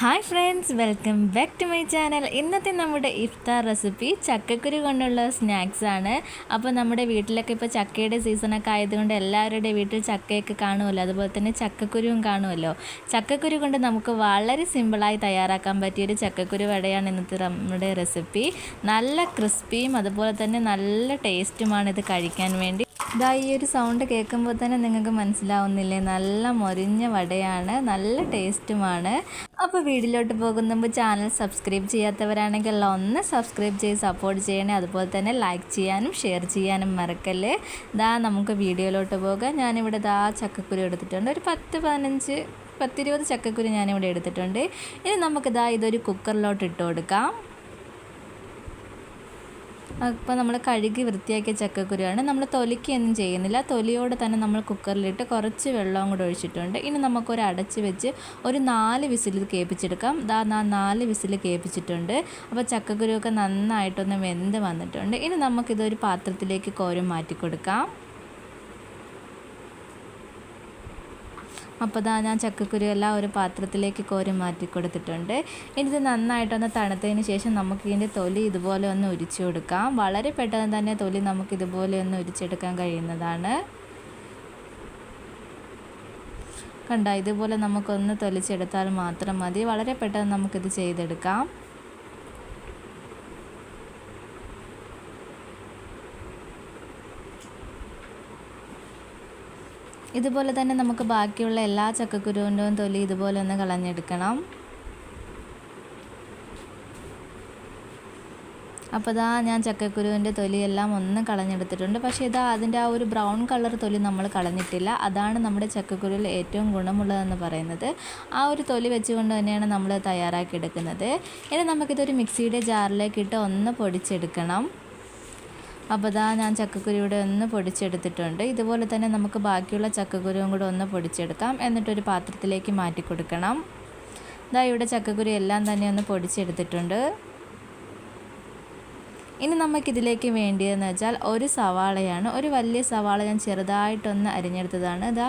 Hi friends welcome back to my channel. ഇന്നത്തെ നമ്മുടെ ഇഫ്താർ recipe ചക്കക്കുരു കൊണ്ടുള്ള സ്നാക്സ് ആണ്. അപ്പോൾ നമ്മുടെ വീട്ടിലൊക്കെ ഇപ്പോൾ ചക്കയുടെ സീസണൊക്കെ ആയതുകൊണ്ട് എല്ലാവരുടെ വീട്ടിൽ ചക്കയൊക്കെ കാണുമല്ലോ. അതുപോലെ തന്നെ ചക്കക്കുരുവും കാണുമല്ലോ. ചക്കക്കുരു കൊണ്ട് നമുക്ക് വളരെ സിമ്പിളായി തയ്യാറാക്കാൻ പറ്റിയൊരു ചക്കക്കുരു വടയാണ് ഇന്നത്തെ നമ്മുടെ റെസിപ്പി. നല്ല ക്രിസ്പിയും അതുപോലെ തന്നെ നല്ല ടേസ്റ്റുമാണ് ഇത് കഴിക്കാൻ വേണ്ടി. ഇതാ ഈ ഒരു സൗണ്ട് കേൾക്കുമ്പോൾ തന്നെ നിങ്ങൾക്ക് മനസ്സിലാവുന്നില്ലേ? നല്ല മൊരിഞ്ഞ വടയാണ് നല്ല ടേസ്റ്റുമാണ്. അപ്പോൾ വീഡിയോയിലോട്ട് പോകുന്ന മുമ്പ് ചാനൽ സബ്സ്ക്രൈബ് ചെയ്യാത്തവരാണെങ്കിൽ ഒന്ന് സബ്സ്ക്രൈബ് ചെയ്ത് സപ്പോർട്ട് ചെയ്യണേ. അതുപോലെ തന്നെ ലൈക്ക് ചെയ്യാനും ഷെയർ ചെയ്യാനും മറക്കല്ലേ. ദാ നമുക്ക് വീഡിയോയിലോട്ട് പോകാം. ഞാനിവിടെ ദാ ചക്കക്കുരു എടുത്തിട്ടുണ്ട്. ഒരു പത്ത് പതിനഞ്ച് പത്തിരുപത് ചക്കക്കുരു ഞാനിവിടെ എടുത്തിട്ടുണ്ട്. ഇനി നമുക്കിതാ ഇതൊരു കുക്കറിലോട്ട് ഇട്ട് കൊടുക്കാം. അപ്പോൾ നമ്മൾ കഴുകി വൃത്തിയാക്കിയ ചക്കക്കുരുവാണ്. നമ്മൾ തൊലിക്കൊന്നും ചെയ്യുന്നില്ല. തൊലിയോടെ തന്നെ നമ്മൾ കുക്കറിലിട്ട് കുറച്ച് വെള്ളവും കൂടെ ഒഴിച്ചിട്ടുണ്ട്. ഇനി നമുക്കൊരു അടച്ച് വെച്ച് ഒരു നാല് വിസിൽ കേൾപ്പിച്ചെടുക്കാം ദാ നാല് വിസിൽ കേൾപ്പിച്ചിട്ടുണ്ട് അപ്പോൾ ചക്കക്കുരുവൊക്കെ നന്നായിട്ടൊന്ന് വെന്ത് വന്നിട്ടുണ്ട്. ഇനി നമുക്കിതൊരു പാത്രത്തിലേക്ക് കോരി മാറ്റി കൊടുക്കാം അപ്പോൾ ഇതാ ഞാൻ ചക്കക്കുരു എല്ലാം ഒരു പാത്രത്തിലേക്ക് കോരി മാറ്റി കൊടുത്തിട്ടുണ്ട്. ഇത് നന്നായിട്ടൊന്ന് തണുത്തതിന് ശേഷം നമുക്ക് ഇതിന്റെ തൊലി ഇതുപോലെ ഒന്ന് ഉരിച്ചു കൊടുക്കാം. വളരെ പെട്ടെന്ന് തന്നെ തൊലി നമുക്ക് ഇതുപോലെ ഒന്ന് ഉരിച്ചെടുക്കാൻ കഴിയുന്നതാണ്. കണ്ട? ഇതുപോലെ നമുക്കൊന്ന് തൊലിച്ചെടുത്താൽ മാത്രം മതി. വളരെ പെട്ടെന്ന് നമുക്കിത് ചെയ്തെടുക്കാം. ഇതുപോലെ തന്നെ നമുക്ക് ബാക്കിയുള്ള എല്ലാ ചക്കക്കുരുവിന്റെയും തൊലി ഇതുപോലെ ഒന്ന് കളഞ്ഞെടുക്കണം. അപ്പോൾ ഇതാ ഞാൻ ചക്കക്കുരുവിന്റെ തൊലിയെല്ലാം ഒന്ന് കളഞ്ഞെടുത്തിട്ടുണ്ട്. പക്ഷേ ഇതാ അതിന്റെ ആ ഒരു ബ്രൗൺ കളർ തൊലി നമ്മൾ കളഞ്ഞിട്ടില്ല. അതാണ് നമ്മുടെ ചക്കക്കുരുവിൽ ഏറ്റവും ഗുണമുള്ളതെന്ന് പറയുന്നത്. ആ ഒരു തൊലി വെച്ചുകൊണ്ട് തന്നെയാണ് നമ്മൾ തയ്യാറാക്കി എടുക്കുന്നത്. ഇനി നമുക്കിതൊരു മിക്സിയുടെ ജാറിലേക്ക് ഇട്ട് ഒന്ന് പൊടിച്ചെടുക്കണം. അപ്പോൾ ഇതാ ഞാൻ ചക്കക്കുരുവിടെ ഒന്ന് പൊടിച്ചെടുത്തിട്ടുണ്ട്. ഇതുപോലെ തന്നെ നമുക്ക് ബാക്കിയുള്ള ചക്കക്കുരുവും കൂടെ ഒന്ന് പൊടിച്ചെടുക്കാം. എന്നിട്ടൊരു പാത്രത്തിലേക്ക് മാറ്റി കൊടുക്കണം. ഇതാ ഇവിടെ ചക്കക്കുരു എല്ലാം തന്നെ ഒന്ന് പൊടിച്ചെടുത്തിട്ടുണ്ട്. ഇനി നമുക്കിതിലേക്ക് വേണ്ടിയതെന്ന് വെച്ചാൽ ഒരു സവാളയാണ്. ഒരു വലിയ സവാള ഞാൻ ചെറുതായിട്ടൊന്ന് അരിഞ്ഞെടുത്തതാണ്. ഇതാ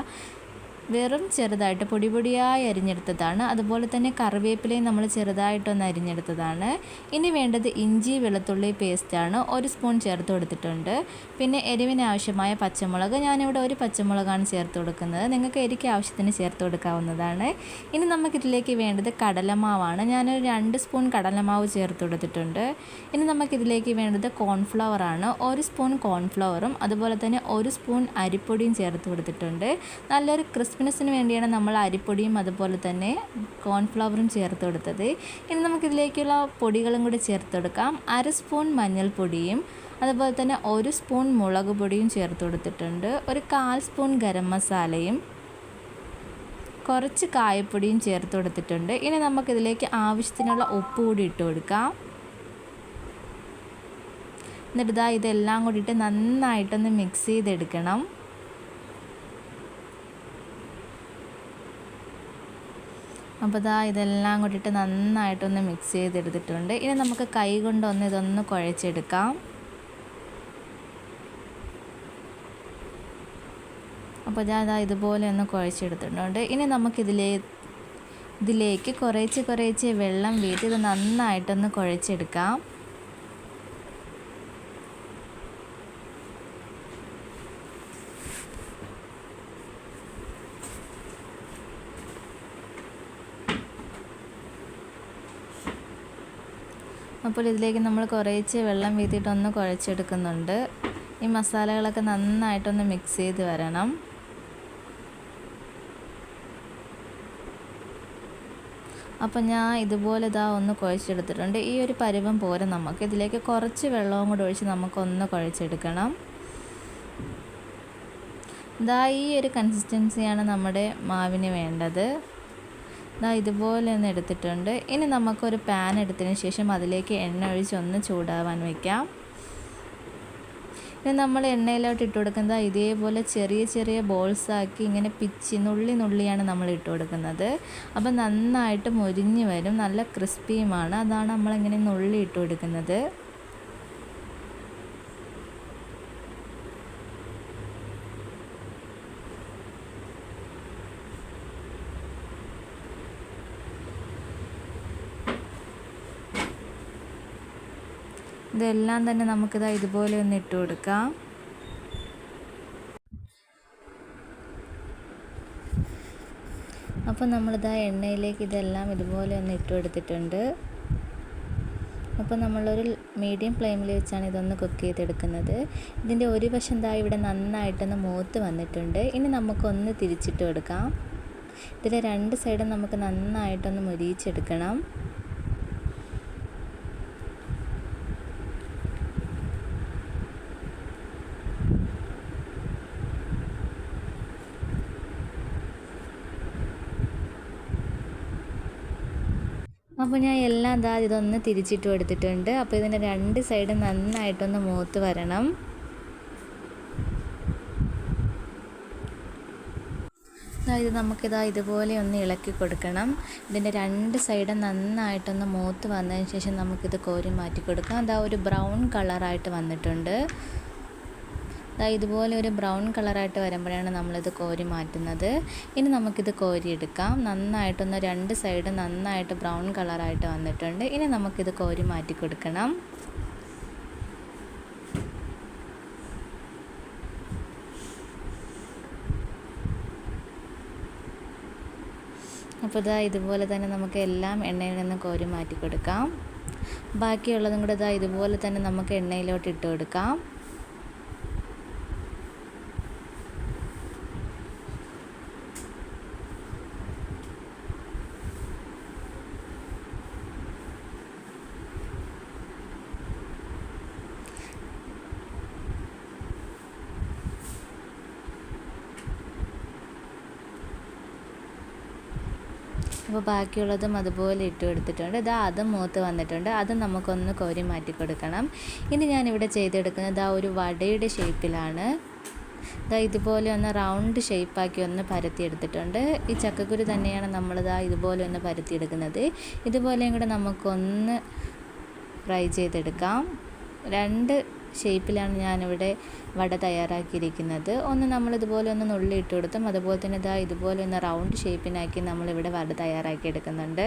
വെറും ചെറുതായിട്ട് പൊടി പൊടിയായി അരിഞ്ഞെടുത്തതാണ്. അതുപോലെ തന്നെ കറിവേപ്പിലയും നമ്മൾ ചെറുതായിട്ടൊന്ന് അരിഞ്ഞെടുത്തതാണ്. ഇനി വേണ്ടത് ഇഞ്ചി വെളുത്തുള്ളി പേസ്റ്റാണ്. ഒരു സ്പൂൺ ചേർത്ത് കൊടുത്തിട്ടുണ്ട്. പിന്നെ എരിവിന് ആവശ്യമായ പച്ചമുളക്. ഞാനിവിടെ ഒരു പച്ചമുളകാണ് ചേർത്ത് കൊടുക്കുന്നത്. നിങ്ങൾക്ക് എരിക്ക് ആവശ്യത്തിന് ചേർത്ത് കൊടുക്കാവുന്നതാണ്. ഇനി നമുക്കിതിലേക്ക് വേണ്ടത് കടലമാവാണ്. ഞാനൊരു രണ്ട് സ്പൂൺ കടലമാവ് ചേർത്ത് കൊടുത്തിട്ടുണ്ട്. ഇനി നമുക്കിതിലേക്ക് വേണ്ടത് കോൺഫ്ലവറാണ്. ഒരു സ്പൂൺ കോൺഫ്ലവറും അതുപോലെ തന്നെ ഒരു സ്പൂൺ അരിപ്പൊടിയും ചേർത്ത് കൊടുത്തിട്ടുണ്ട്. നല്ലൊരു ക്രിസ്പ് ക്രിസ്പിനെസ്സിന് വേണ്ടിയാണ് നമ്മൾ അരിപ്പൊടിയും അതുപോലെ തന്നെ കോൺഫ്ലവറും ചേർത്ത് കൊടുത്തത്. ഇനി നമുക്കിതിലേക്കുള്ള പൊടികളും കൂടി ചേർത്ത് കൊടുക്കാം. അര സ്പൂൺ മഞ്ഞൾപ്പൊടിയും അതുപോലെ തന്നെ ഒരു സ്പൂൺ മുളക് പൊടിയും ചേർത്ത് കൊടുത്തിട്ടുണ്ട്. ഒരു കാൽ സ്പൂൺ ഗരം മസാലയും കുറച്ച് കായപ്പൊടിയും ചേർത്ത് കൊടുത്തിട്ടുണ്ട്. ഇനി നമുക്കിതിലേക്ക് ആവശ്യത്തിനുള്ള ഉപ്പ് കൂടി ഇട്ട് കൊടുക്കാം. എന്നിട്ട് ഇതാ ഇതെല്ലാം കൂടിയിട്ട് നന്നായിട്ടൊന്ന് മിക്സ് ചെയ്തെടുക്കണം. അപ്പോൾ ഇതാ ഇതെല്ലാം കൂട്ടിട്ട് നന്നായിട്ടൊന്ന് മിക്സ് ചെയ്തെടുത്തിട്ടുണ്ട്. ഇനി നമുക്ക് കൈ കൊണ്ടൊന്ന് ഇതൊന്ന് കുഴച്ചെടുക്കാം. അപ്പോൾ ഞാൻ ഇതാ ഇതുപോലെ ഒന്ന് കുഴച്ചെടുത്തിട്ടുണ്ട്. ഇനി നമുക്കിതിലേ ഇതിലേക്ക് കുറേച്ച് കുറേച്ച് വെള്ളം വീട്ടി ഇത് നന്നായിട്ടൊന്ന് കുഴച്ചെടുക്കാം. അപ്പോൾ ഇതിലേക്ക് നമ്മൾ കുറേച്ച് വെള്ളം വീത്തിയിട്ടൊന്ന് കുഴച്ചെടുക്കുന്നുണ്ട്. ഈ മസാലകളൊക്കെ നന്നായിട്ടൊന്ന് മിക്സ് ചെയ്ത് വരണം. അപ്പോൾ ഞാൻ ഇതുപോലെ ഇതാ ഒന്ന് കുഴച്ചെടുത്തിട്ടുണ്ട്. ഈ ഒരു പരുവം പോരെ നമുക്ക്. ഇതിലേക്ക് കുറച്ച് വെള്ളവും കൂടെ ഒഴിച്ച് നമുക്കൊന്ന് കുഴച്ചെടുക്കണം. ഇതാ ഈ ഒരു കൺസിസ്റ്റൻസിയാണ് നമ്മുടെ മാവിന് വേണ്ടത്. ഇതാ ഇതുപോലെ ഒന്ന് എടുത്തിട്ടുണ്ട്. ഇനി നമുക്കൊരു പാൻ എടുത്തതിന് ശേഷം അതിലേക്ക് എണ്ണ ഒഴിച്ച് ഒന്ന് ചൂടാവാൻ വയ്ക്കാം ഇനി നമ്മൾ എണ്ണയിലോട്ട് ഇട്ട് കൊടുക്കുന്നത് ഇതേപോലെ ചെറിയ ചെറിയ ബോൾസ് ആക്കി ഇങ്ങനെ പിച്ചി നുള്ളി നുള്ളിയാണ് നമ്മൾ ഇട്ട് കൊടുക്കുന്നത്. അപ്പം നന്നായിട്ട് മൊരിഞ്ഞ് വരും. നല്ല ക്രിസ്പിയുമാണ് അതാണ് നമ്മളിങ്ങനെ നുള്ളി ഇട്ട് കൊടുക്കുന്നത്. ഇതെല്ലാം തന്നെ നമുക്കിതാ ഇതുപോലെ ഒന്ന് ഇട്ട് കൊടുക്കാം. അപ്പോൾ നമ്മളിതാ എണ്ണയിലേക്ക് ഇതെല്ലാം ഇതുപോലെ ഒന്ന് ഇട്ട് കൊടുത്തിട്ടുണ്ട്. അപ്പോൾ നമ്മളൊരു മീഡിയം ഫ്ലെയിമിൽ വെച്ചാണ് ഇതൊന്ന് കുക്ക് ചെയ്തെടുക്കുന്നത്. ഇതിന്റെ ഒരു വശം ദാ ഇവിടെ നന്നായിട്ടൊന്ന് മൂത്ത് വന്നിട്ടുണ്ട്. ഇനി നമുക്കൊന്ന് തിരിച്ചിട്ട് കൊടുക്കാം. ഇതിലെ രണ്ട് സൈഡും നമുക്ക് നന്നായിട്ടൊന്ന് മുരിയിച്ചെടുക്കണം. അപ്പോൾ ഞാൻ എല്ലാം അതാ ഇതൊന്ന് തിരിച്ചിട്ട് എടുത്തിട്ടുണ്ട്. അപ്പോൾ ഇതിന്റെ രണ്ട് സൈഡും നന്നായിട്ടൊന്ന് മൂത്ത് വരണം. ഇത് നമുക്കിതാ ഇതുപോലെ ഒന്ന് ഇളക്കി കൊടുക്കണം. ഇതിന്റെ രണ്ട് സൈഡും നന്നായിട്ടൊന്ന് മൂത്ത് വന്നതിന് ശേഷം നമുക്കിത് കോരി മാറ്റി കൊടുക്കാം. അതാ ഒരു ബ്രൗൺ കളറായിട്ട് വന്നിട്ടുണ്ട്. ഇതുപോലെ ഒരു ബ്രൗൺ കളറായിട്ട് വരുമ്പോഴാണ് നമ്മളിത് കോരി മാറ്റുന്നത്. ഇനി നമുക്കിത് കോരിയെടുക്കാം. നന്നായിട്ടൊന്ന് രണ്ട് സൈഡ് നന്നായിട്ട് ബ്രൗൺ കളറായിട്ട് വന്നിട്ടുണ്ട്. ഇനി നമുക്കിത് കോരി മാറ്റി കൊടുക്കണം. അപ്പോൾ ഇതാ ഇതുപോലെ തന്നെ നമുക്ക് എല്ലാം എണ്ണയിൽ നിന്ന് കോരി മാറ്റി കൊടുക്കാം. ബാക്കിയുള്ളതും കൂടെ ഇതാ ഇതുപോലെ തന്നെ നമുക്ക് എണ്ണയിലോട്ട് ഇട്ട് കൊടുക്കാം. അപ്പോൾ ബാക്കിയുള്ളതും അതുപോലെ ഇട്ട് കൊടുത്തിട്ടുണ്ട്. ഇതാ അതും മൂത്ത് വന്നിട്ടുണ്ട്. അത് നമുക്കൊന്ന് കോരി മാറ്റി കൊടുക്കണം. ഇനി ഞാനിവിടെ ചെയ്തെടുക്കുന്നത് ആ ഒരു വടയുടെ ഷേപ്പിലാണ്. ഇതാ ഇതുപോലെ ഒന്ന് റൗണ്ട് ഷേപ്പാക്കി ഒന്ന് പരത്തിയെടുത്തിട്ടുണ്ട് ഈ ചക്കക്കുരു തന്നെയാണ് നമ്മളിതാ ഇതുപോലെ ഒന്ന് പരത്തിയെടുക്കുന്നത് ഇതുപോലെയും കൂടെ നമുക്കൊന്ന് ഫ്രൈ ചെയ്തെടുക്കാം. രണ്ട് ഷേപ്പിലാണ് ഞാനിവിടെ വട തയ്യാറാക്കിയിരിക്കുന്നത്. ഒന്ന് നമ്മൾ ഇതുപോലെ ഒന്ന് നുള്ളി ഇട്ട് കൊടുത്തും അതുപോലെ തന്നെ ഇതാ ഇതുപോലെ ഒന്ന് റൗണ്ട് ഷേപ്പിനാക്കി നമ്മളിവിടെ വട തയ്യാറാക്കി എടുക്കുന്നുണ്ട്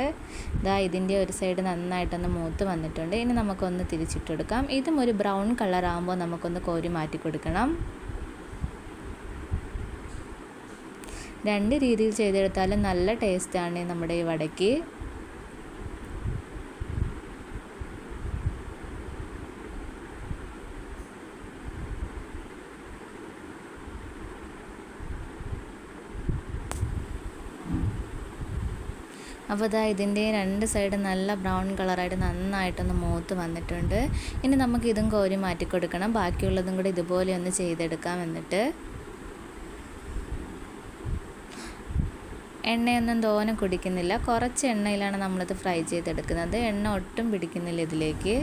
ഇതാ ഇതിന്റെ ഒരു സൈഡ് നന്നായിട്ടൊന്ന് മൂത്ത് വന്നിട്ടുണ്ട്. ഇനി നമുക്കൊന്ന് തിരിച്ചിട്ട് കൊടുക്കാം ഇതും ഒരു ബ്രൗൺ കളർ ആകുമ്പോൾ നമുക്കൊന്ന് കോരി മാറ്റി കൊടുക്കണം. രണ്ട് രീതിയിൽ ചെയ്തെടുത്താലും നല്ല ടേസ്റ്റാണ് നമ്മുടെ ഈ വടയ്ക്ക്. അപ്പോൾ ഇതാ ഇതിന്റെ രണ്ട് സൈഡ് നല്ല ബ്രൗൺ കളറായിട്ട് നന്നായിട്ടൊന്ന് മൂത്ത് വന്നിട്ടുണ്ട്. ഇനി നമുക്ക് ഇതും കോരി മാറ്റി കൊടുക്കണം. ബാക്കിയുള്ളതും കൂടി ഇതുപോലെ ഒന്ന് ചെയ്തെടുക്കാം എന്നിട്ട്. എണ്ണയൊന്നും തോനെ കുടിക്കുന്നില്ല. കുറച്ച് എണ്ണയിലാണ് നമ്മളിത് ഫ്രൈ ചെയ്തെടുക്കുന്നത്. എണ്ണ ഒട്ടും പിടിക്കുന്നില്ല ഇതിലേക്ക്.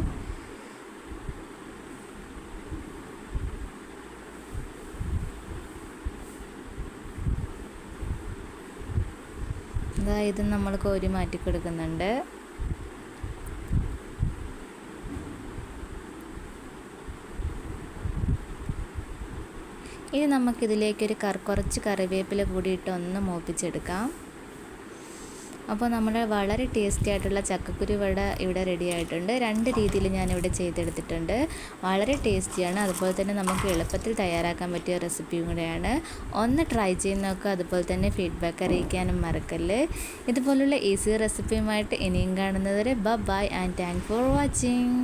ഇതാ ഇത് നമ്മൾ കോരി മാറ്റി കൊടുക്കുന്നുണ്ട് ഇനി നമുക്കിതിലേക്കൊരു കർ കുറച്ച് കറിവേപ്പില കൂടിയിട്ട് ഒന്ന് മൂപ്പിച്ചെടുക്കാം. അപ്പോൾ നമ്മുടെ വളരെ ടേസ്റ്റി ആയിട്ടുള്ള ചക്കക്കുരു വട ഇവിടെ റെഡി ആയിട്ടുണ്ട്. രണ്ട് രീതിയിൽ ഞാനിവിടെ ചെയ്തെടുത്തിട്ടുണ്ട്. വളരെ ടേസ്റ്റിയാണ് അതുപോലെ തന്നെ നമുക്ക് എളുപ്പത്തിൽ തയ്യാറാക്കാൻ പറ്റിയ റെസിപ്പിയും കൂടെയാണ്. ഒന്ന് ട്രൈ ചെയ്ത് നോക്കുക അതുപോലെ തന്നെ ഫീഡ്ബാക്ക് അറിയിക്കാനും മറക്കല്ല്. ഇതുപോലുള്ള ഈസി റെസിപ്പിയുമായിട്ട് ഇനിയും കാണുന്നവരെ ബ bye and thank for watching